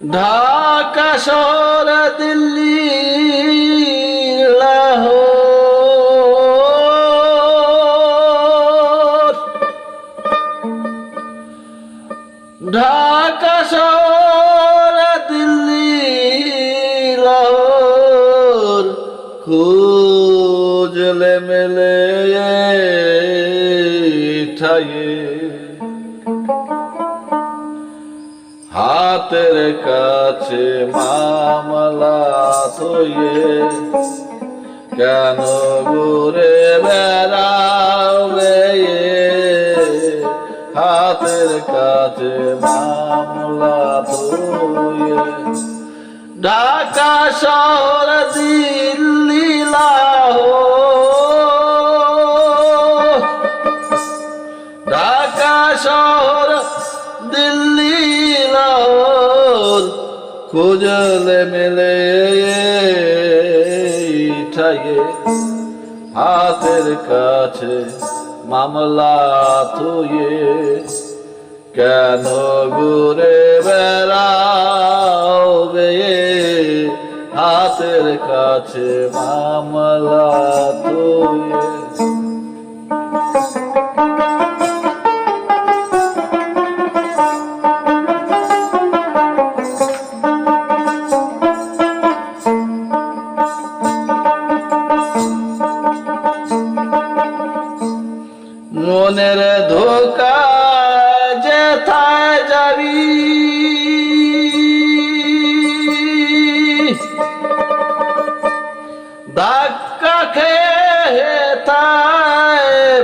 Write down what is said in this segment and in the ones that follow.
ঢাকা শহর দিল্লি। ঠাইয়ে হাতের কাছে মামলা থয়ে কেন ঘুরে বেড়াবে হাতের কাছে মামলা থয়ে ঢাকা শহর দিল্লি খুঁজলে মেলে ঠাইয়ে হাতের কাছে মামলা থুয়ে কেন ঘুরে বেড়াবে হাতের কাছে মামলা থুয়ে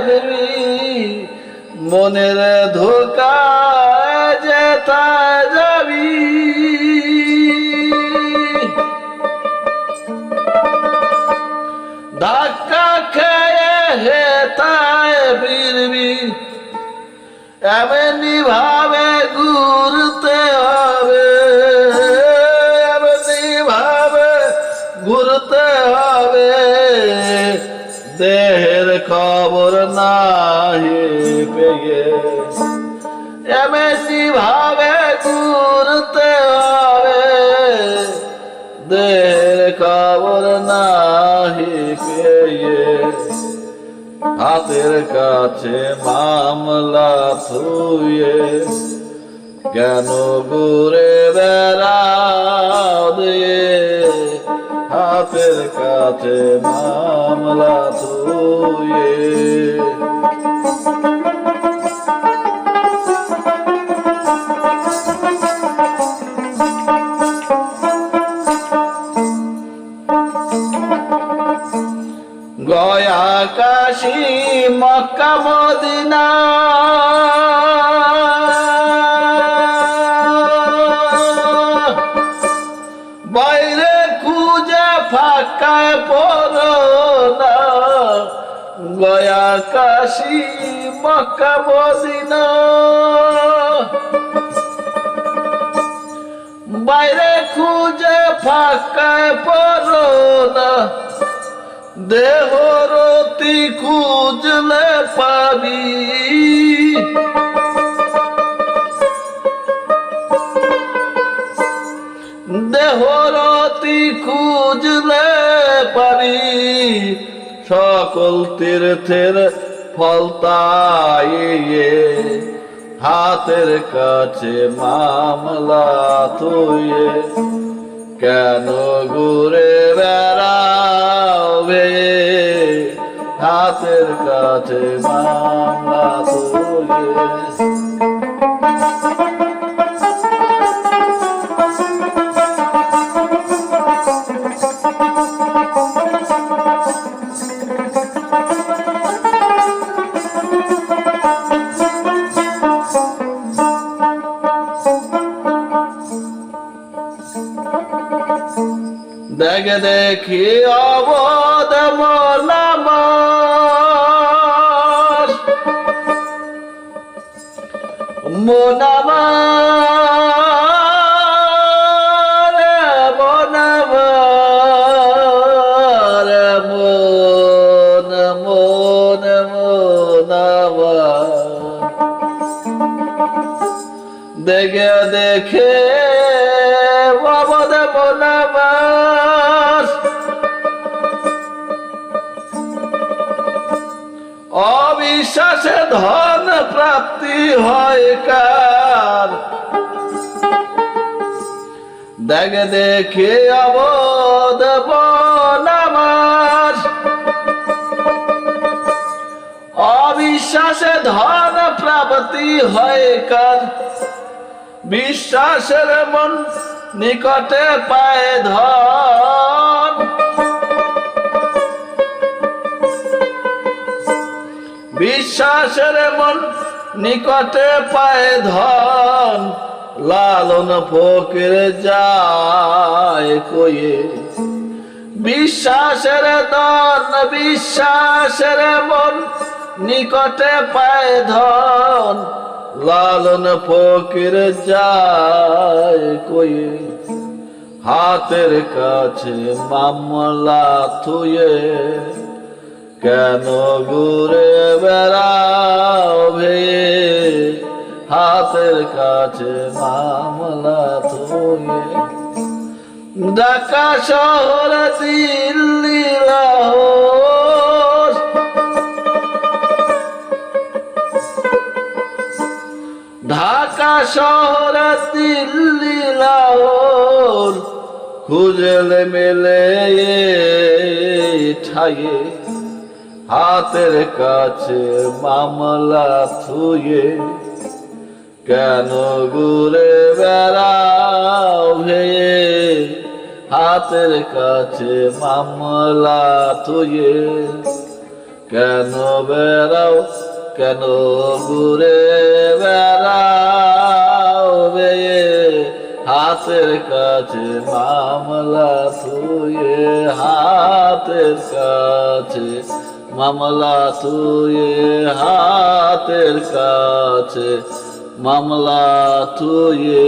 ফিরবি মনের ধোকা যেতা যাবি। ধাক্কা খেয়ে হেতায় ফিরবি। এমনি ভাবে নাহি পেয়ে। এমনি ভাবে ঘুরতে হবে। দেহের খবর নাহি পেয়ে। হাতের কাছে মামলা থুয়ে। কেন ঘুরে দিয়ে হাতের কাছে মামলা থুয়ে গয়া কাশি মক্কা মদিনা। বাইরে খুঁজে ফাঁকায় পড়ো গয়া কাশি মক্কা মদিনা। বাইরে খুঁজে ফাঁকায় পড়ো না। দেহরতি খুঁজলে পাবি। দেহরতি খুঁজলে পাবি। সকল তীর্থের ফল তাইয়ে, হাতের কাছে মামলা তুইয়ে কেন ঘুরে বেড়াবে? হাতের কাছে মামলা তুলে দেখে দেখি অবদ মোলাম মোনামার মোনামার অবিশ্বাসে ধন প্রাপ্তি হয় কার? দেখে দেখে অবদ বনাবার অবিশ্বাসে ধন প্রাপ্তি হয় কার? বিশ্বাসের মন নিকটে পায় ধন। বিশ্বাসের মন নিকটে পায় ধন, লালন ফকির যায় কয়ে। বিশ্বাসের দন বিশ্বাসের মন নিকটে পায় ধন, লালন ফকির যায় কয়ে। হাতের কাছে মামলা থুয়ে কেন ঘুরে বেড়াও ভে হাতের কাছে মামলা থুয়ে ঢাকা শহর দিল্লি ঢাকা শহর দিল্লি খুঁজলে মেলে ঠাইয়ে হাতের কাছে মামলা থুয়ে কেন ঘুরে বেড়াও ভেয়ে হাতের কাছে মামলা থুয়ে কেন বেড়াও? কেন ঘুরে বেড়াও ভেয়ে হাতের কাছে মামলা থুয়ে, হাতের কাছে মামলা থুয়ে হাতের কাছে মামলা থুয়ে